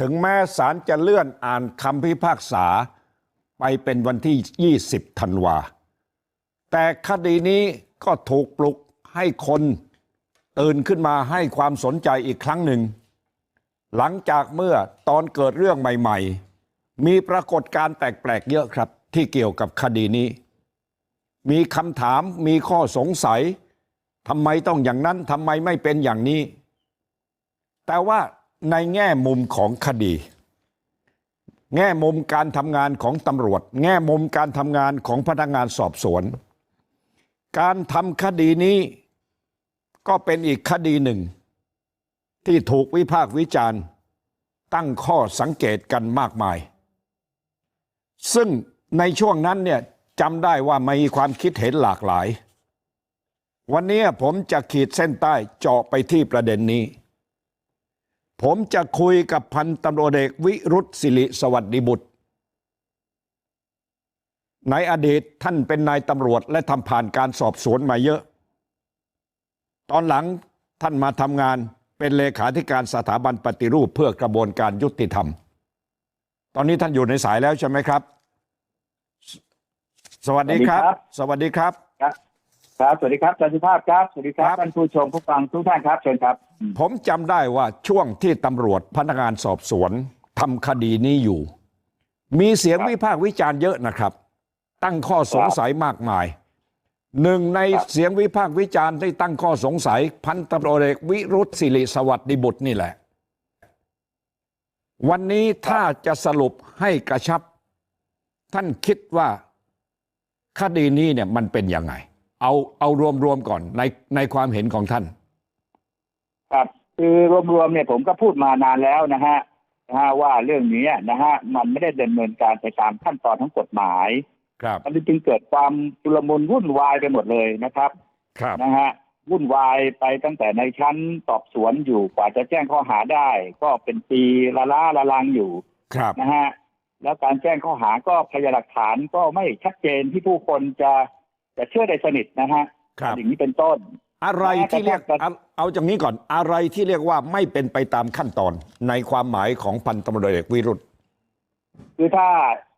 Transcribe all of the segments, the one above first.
ถึงแม้ศาลจะเลื่อนอ่านคำพิพากษาไปเป็นวันที่20ธันวาแต่คดีนี้ก็ถูกปลุกให้คนตื่นขึ้นมาให้ความสนใจอีกครั้งหนึ่งหลังจากเมื่อตอนเกิดเรื่องใหม่ๆมีปรากฏการณ์แปลกๆเยอะครับที่เกี่ยวกับคดีนี้มีคำถามมีข้อสงสัยทำไมต้องอย่างนั้นทำไมไม่เป็นอย่างนี้แต่ว่า แง่มุมของคดีแง่มุมการทำงานของตำรวจแง่มุมการทำงานของพนักงานสอบสวนการทำคดีนี้ก็เป็นอีกคดีหนึ่งที่ถูกวิพากษ์วิจารณ์ตั้งข้อสังเกตกันมากมาย ซึ่งในช่วงนั้นเนี่ยจำได้ว่ามีความคิดเห็นหลากหลาย วันนี้ผมจะขีดเส้นใต้เจาะไปที่ประเด็นนี้ ผมจะคุยกับพันตำรวจเอกวิรุษศิริสวัสดิบุตรในอดีตท่านเป็นนายตำรวจและทำผ่านการสอบสวนมาเยอะตอนหลังท่านมาทำงานเป็นเลขาธิการสถาบันปฏิรูปเพื่อกระบวนการยุติธรรมตอนนี้ท่านอยู่ในสายแล้วใช่ไหมครับสสวัสดีครับ สวัสดีครับครับ ครับสวัสดีครับอาจารย์สุภาพครับสวัสดีครัครับบท่านผู้ชมผู้ฟังทุกท่านครับเชิญครับ ผมจำได้ว่าช่วงที่ตำรวจพนักงานสอบสวนทำคดีนี้อยู่มีเสียงครับวิพากษ์วิจารณ์เยอะนะครับตั้งข้อสงสัยมากมายหนึ่งในครับเสียงวิพากษ์วิจารณ์ที่ตั้งข้อสงสัยพันตำรวจเอกวิรุษศิริสวัสดิบุตรนี่แหละวันนี้ถ้าจะสรุปให้กระชับ ท่านคิดว่าคดีนี้เนี่ยมันเป็นยังไง เอาเอารวมๆก่อนในในความเห็นของท่าน ครับคือรวมๆเนี่ยผมก็พูดมานานแล้วนะฮะนะฮะว่าเรื่องนี้นะฮะมันไม่ได้ดำเนินการไปตามขั้นตอนของกฎหมายครับมันจึงเกิดความชุลมุนวุ่นวายไปหมดเลยนะครับครับนะฮะวุ่นวายไปตั้งแต่ในชั้นสอบสวนอยู่กว่าจะแจ้งข้อหาได้ ก็เป็นปีละล้าละลังอยู่ครับนะฮะแล้วการแจ้งข้อหาก็พยานหลักฐานก็ไม่ชัดเจนที่ผู้คนจะจะเชื่อได้สนิทนะฮะครับอย่างนี้เป็นต้น อะไรที่เรียกแต่ถ้าเอาเอาจากนี้ก่อนอะไรที่เรียกว่าไม่เป็นไปตามขั้นตอนในความหมายของพันตำรวจเอกวิรุธคือถ้า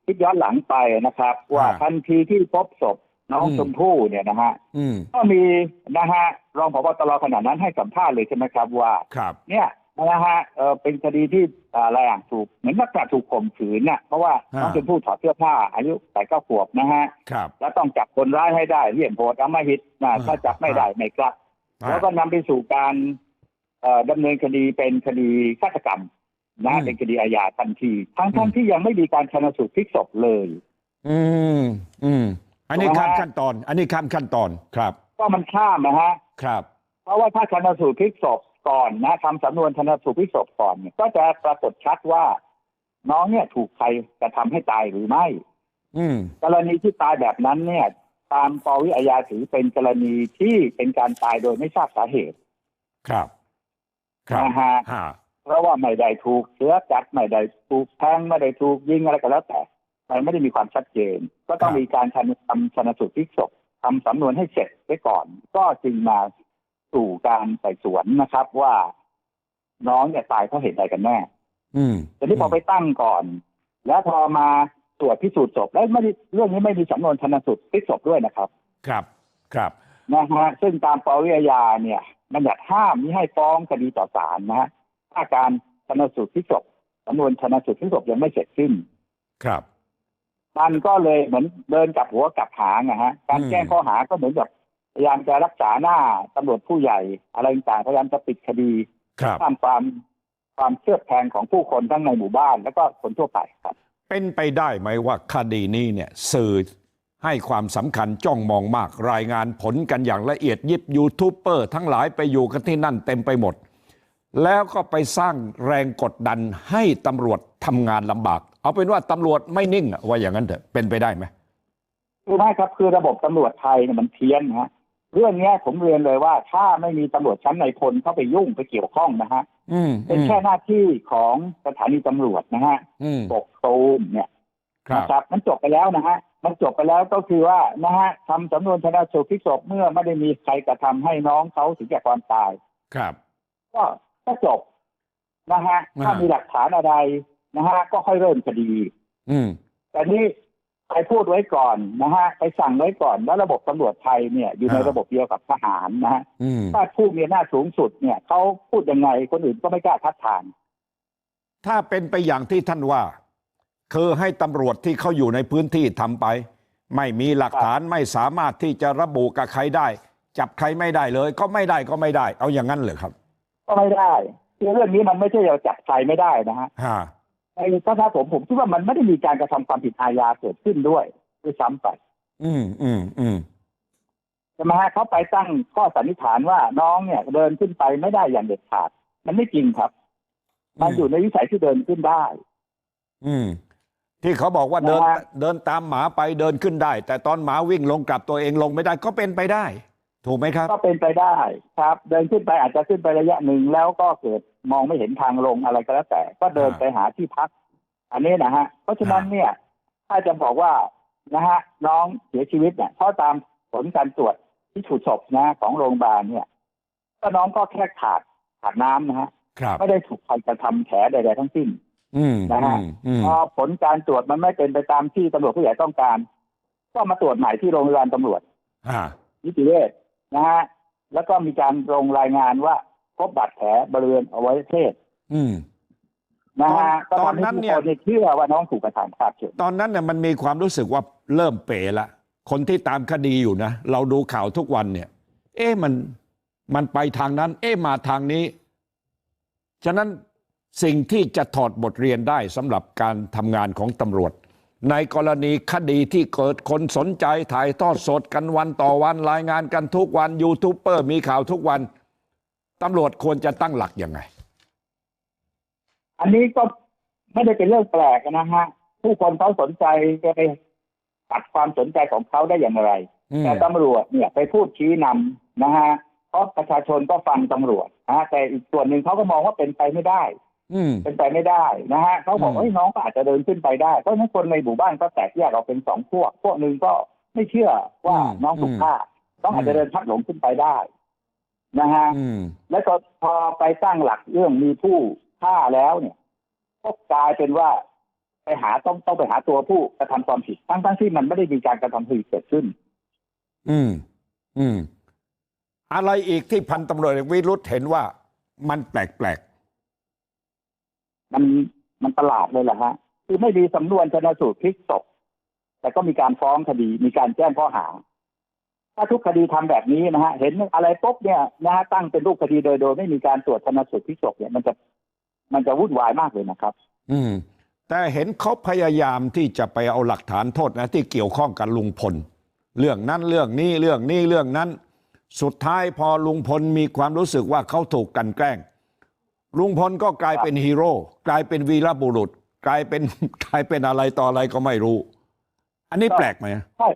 คิดย้อนหลังไปนะครับ ว่าอ่าทันทีที่พบศพน้องอืมชมพู่เนี่ยนะฮะอืมก็มีนะฮะรองผบตรขณะนั้นให้สัมภาษณ์เลยใช่ไหมครับว่าครับเนี่ย นะฮะเออเป็นคดีที่อ่าอะไรอะถูกเหมือนลักษณะถูกข่มขืนน่ะเพราะว่าอ่าน้องชมพู่ถอดเสื้อผ้าอายุแปดเก้าขวบนะฮะครับแล้วต้องจับคนร้ายให้ได้เลี่ยมโหดอำมหิตนะอ่าถ้าจับไม่ได้ไม่กลับแล้วก็นำไปสู่การเอ่อดำเนินคดีเป็นคดีฆาตกรรมนะเป็นคดีอาญาทันที ทั้งทั้งที่ยังไม่มีการชนสูตรพลิกศพเลย อืมอืมอันนี้ถูกไหมข้ามฮะขั้นตอน อันนี้ข้ามขั้นตอนครับ ก็มันข้ามนะฮะครับ เพราะว่าถ้าชนสูตรพลิกศพ ก่อนนะทำสำนวนชนสูตรพลิกศพก่อนเนี่ยก็จะปรากฏชัดว่า น้องเนี่ยถูกใครกระทำให้ตายหรือไม่ อืมกรณีที่ตายแบบนั้นเนี่ย ตามปวิอาญาถือเป็นกรณีที่เป็นการตายโดยไม่ทราบสาเหตุ ครับ ครับนะฮะฮะเพราะว่าไม่ได้ถูกเชื้อกัดไม่ได้ถูกแทงไม่ได้ถูกยิงอะไรก็แล้วแต่มันไม่ได้มีความชัดเจน ก็ต้องมีการชันทำชนสูตรพลิกศพทำสำนวนให้เสร็จไว้ก่อน ก็จึงมา สู่การไต่สวนนะครับ ว่าน้องเนี่ยตายเพราะเหตุใดกันแน่ อืมแต่นี่พอไปตั้งก่อน แล้วพอมาตรวจพิสูจน์ศพแล้วไม่ได้เรื่องนี้ไม่มีสำนวนชนสูตรพลิกศพด้วยนะครับ ครับครับนะฮะซึ่งตามปวิอาญาเนี่ยมันอยากห้ามมิให้ฟ้องคดีต่อศาลนะฮะถ้าการชนสูตรพลิกศพสำนวนชนสูตรพลิกศพยังไม่เสร็จสิ้นครับมันก็เลยเหมือนเดินกลับหัวกลับหางนะฮะ การอืมแจ้งข้อหาก็เหมือนกับ พยายามจะรักษาหน้าตำรวจผู้ใหญ่ อะไรต่างๆพยายามจะปิดคดีครับตามความความเชื่อแทงของผู้คนทั้งในหมู่บ้าน แล้วก็คนทั่วไปครับ เป็นไปได้ไหมว่าคดีนี้เนี่ยสื่อให้ความสำคัญจ้องมองมากรายงานผลกันอย่างละเอียดยิบยูทูบเบอร์ทั้งหลายไปอยู่กันที่นั่นเต็มไปหมด แล้วก็ไปสร้างแรงกดดันให้ตำรวจทำงานลำบาก เอาเป็นว่าตำรวจไม่นิ่งอะว่าอย่างนั้นเถอะเป็นไปได้ไหมคือไม่ครับคือระบบตำรวจไทยเนี่ยมันเพี้ยนนะฮะ เรื่องเนี้ยผมเรียนเลยว่าถ้าไม่มีตำรวจชั้นในพลเข้าไปยุ่งไปเกี่ยวข้องนะฮะอืมเป็นแค่หน้าที่ของสถานีตำรวจนะฮะอืมปกตูมเนี่ยครับนะครับมันจบไปแล้วนะฮะมันจบไปแล้วก็คือว่านะฮะทำสำนวนชนะสูตรพลิกศพเมื่อไม่ได้มีใครกระทำให้น้องเขาถึงแก่ความตาย ครับ ก็ก็จบนะฮะอ่าถ้ามีหลักฐานอะไรนะฮะก็ค่อยเริ่มคดี อืมแต่นี่ ไปพูดไว้ก่อนนะฮะไปสั่งไว้ก่อนแล้วระบบตำรวจไทยเนี่ยอยู่ในอ่าระบบเดียวกับทหารนะฮะอืมถ้าผู้มีอำนาจสูงสุดเนี่ยเขาพูดยังไงคนอื่นก็ไม่กล้าทัดทาน ถ้าเป็นไปอย่างที่ท่านว่า คือให้ตำรวจที่เขาอยู่ในพื้นที่ทำไป ไม่มีหลักฐานไม่สามารถที่จะระบุกับใครได้ จับใครไม่ได้เลย ก็ไม่ได้ก็ไม่ได้ เอาอย่างนั้นเลยครับ ก็ไม่ได้คือเรื่องนี้มันไม่ใช่เราจับใครไม่ได้นะฮะฮะ ในถ้าถ้าผมผมคิดว่ามันไม่ได้มีการกระทำความผิดอาญาเกิดขึ้นด้วยด้วยซ้ำไป อืมอืมอืมใช่ไหมฮะเขาไปตั้งข้อสันนิษฐานว่าน้องเนี่ยเดินขึ้นไปไม่ได้อย่างเด็ดขาด มันไม่จริงครับ มันอยู่ในวิสัยที่เดินขึ้นได้ อืม ที่เขาบอกว่าเดินนะฮะเดินตามหมาไปเดินขึ้นได้ แต่ตอนหมาวิ่งลงกลับตัวเองลงไม่ได้ก็เป็นไปได้ ถูกไหมครับ ก็เป็นไปได้ครับ เดินขึ้นไปอาจจะขึ้นไประยะหนึ่งแล้วก็เกิด มองไม่เห็นทางลงอะไรก็แล้วแต่ ก็เดินอ่าไปหาที่พัก อันนี้นะฮะ เพราะฉะนั้นเนี่ย ถ้าจะบอกว่านะฮะน้องเสียชีวิตเนี่ยเพราะตามผลการตรวจที่ถูกศพนะของโรงพยาบาลเนี่ย ก็น้องก็แค่ขาดขาดน้ำนะฮะครับไม่ได้ถูกใครกระทำแผลใดๆทั้งสิ้นอืมนะฮะอืมอืมพอผลการตรวจมันไม่เป็นไปตามที่ตำรวจผู้ใหญ่ต้องการ ก็มาตรวจใหม่ที่โรงพยาบาลตำรวจฮะนิติเวชนะฮะแล้วก็มีการลงรายงานว่า พบบาดแผลบริเวณอวัยวะเพศอืม นะฮะตอนก็ทำให้นั้นทุกเนี่ย คนเชื่อว่าน้องถูกกระทำครับเชิญ ตอนนั้นเนี่ยมันมีความรู้สึกว่าเริ่มเป๋ละ คนที่ตามคดีอยู่นะ เราดูข่าวทุกวันเนี่ย เอ๊ะมันมันไปทางนั้น เอ๊ะมาทางนี้ ฉะนั้นสิ่งที่จะถอดบทเรียนได้สำหรับการทำงานของตำรวจ ในกรณีคดีที่เกิดคนสนใจถ่ายทอดสดกันวันต่อวันรายงานกันทุกวันยูทูบเบอร์มีข่าวทุกวัน ตำรวจควรจะตั้งหลักยังไงอันนี้ก็ไม่ได้เป็นเรื่องแปลกนะฮะผู้คนเขาสนใจจะไปตัดความสนใจของเขาได้อย่างไรอืมแต่ตำรวจเนี่ยไปพูดชี้นำนะฮะเพราะประชาชนก็ฟังตำรวจนะฮะแต่อีกส่วนหนึ่งเขาก็มองว่าเป็นไปไม่ได้อืมเป็นไปไม่ได้นะฮะเขาบอกอืมว่าเฮ้ยน้องก็อาจจะเดินขึ้นไปได้เพราะฉะนั้นคนในหมู่บ้านก็แตกแยกออกเป็นสองพวก พวกหนึ่งก็ไม่เชื่อว่าน้องถูกฆ่าต้องอาจจะเดินพัดหลงขึ้นไปได้ นะฮะอืมแล้วก็พอไปตั้งหลักเรื่องมีผู้ฆ่าแล้วเนี่ยก็กลายเป็นว่าไปหาต้องต้องไปหาตัวผู้กระทำความผิดทั้งทั้งที่มันไม่ได้มีการกระทำผิดเกิดขึ้น อืม อืม อะไรอีกที่พันตำรวจเอกวิรุธเห็นว่ามันแปลกมันมันประหลาดเลยแหละฮะ คือไม่มีสำนวนชนสูตรพลิกศพแต่ก็มีการฟ้องคดีมีการแจ้งข้อหา ถ้าทุกคดีทำแบบนี้นะฮะเห็นอะไรปุ๊บเนี่ยนะฮะตั้งเป็นรูปคดีโดยโดยไม่มีการตรวจชนสูตรพลิกศพเนี่ยมันจะมันจะวุ่นวายมากเลยนะครับๆอืม แต่เห็นเขาพยายามที่จะไปเอาหลักฐานโทษนะที่เกี่ยวข้องกับลุงพล เรื่องนั้นเรื่องนี้เรื่องนี้เรื่องนั้น สุดท้ายพอลุงพลมีความรู้สึกว่าเขาถูกกลันแกล้ง ลุงพลก็กลายเป็นฮีโร่กลายเป็นวีรบุรุษ กลายเป็นกลายเป็นอะไรต่ออะไรก็ไม่รู้ อันนี้ก็แปลกไหมใช่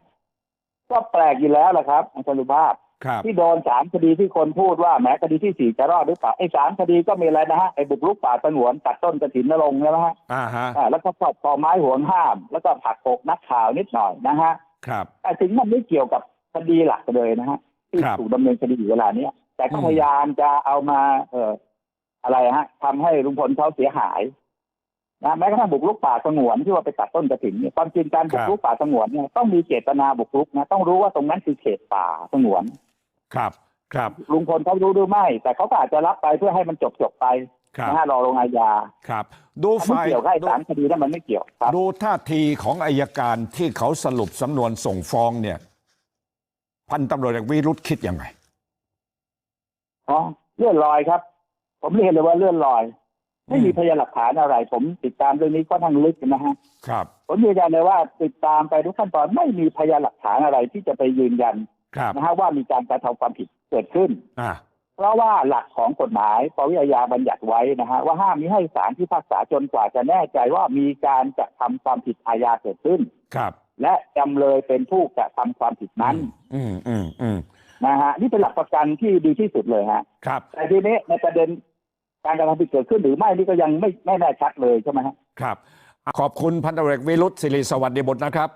ก็แปลกอยู่แล้วแหละครับอาจารย์สุภาพครับที่โดนสามคดีที่คนพูดว่าแหมคดีที่สี่จะรอดหรือเปล่าไอ้สามคดีก็มีอะไรนะฮะไอ้บุกรุกป่าสงวนตัดต้นกระถินนรงค์ใช่ไหมฮะอ่าฮะอ่าแล้วก็ครอบครองไม้ห่วงห้าม แล้วก็ผลักอกนักข่าวนิดหน่อยนะฮะครับแต่ถึงมันไม่เกี่ยวกับคดีหลักเลยนะฮะที่ครับถูกดำเนินคดีอยู่เวลาเนี้ยแต่ก็อืมพยายามจะเอามาเอ่ออะไรฮะทำให้ลุงพลเขาเสียหาย นะแม้กระทั่งบุกรุกป่าสงวนที่ว่าไปตัดต้นกระถิ่นเนี่ยความจริงการบุกรุกป่าสงวนเนี่ยต้องมีเจตนาบุกรุกนะต้องรู้ว่าตรงนั้นคือเขตป่าสงวน ครับ ครับลุงพลเขารู้หรือไม่ แต่เขาก็อาจจะรับไปเพื่อให้มันจบจบๆไปครับนะฮะรอลงอาญาครับ ดูไม่ฝ่ายเกี่ยวกับไอ้ดูสามคดีนั้นมันไม่เกี่ยวครับดูท่าทีของอายการที่เขาสรุปสำนวนส่งฟ้องเนี่ย พันตำรวจเอกวิรุธคิดยังไงอ๋อเลื่อนลอยครับ ผมเรียนเลยว่าเลื่อนลอย ไม่มีพยานหลักฐานอะไร ผมติดตามเรื่องนี้ก็ทั้างลึกนะฮะครับผมยืนยันเลยว่าติดตามไปทุกขั้นตอนไม่มีพยานหลักฐานอะไรที่จะไปยืนยันครับนะฮะว่ามีการกระทำความผิดเกิดขึ้นอ่าเพราะว่าหลักของกฎหมายปวิอาญาบัญญัติไว้นะฮะว่าห้ามมิให้ศาลพิพากษาจนกว่าจะแน่ใจว่ามีการกระทำความผิดอาญาเกิดขึ้นครับ และจำเลยเป็นผู้กระทำความผิดนั้น อืมอืมอืมนะฮะนี่เป็นหลักประกันที่ดีที่สุดเลยฮะครับแต่ทีนี้ในประเด็น การกระทำผิดเกิดขึ้นหรือไม่นี่ก็ยังไม่แน่ชัดเลยใช่ไหมครับครับขอบคุณพันธุ์เอกวิรุธศิริสวัสดิบุตรนะครับ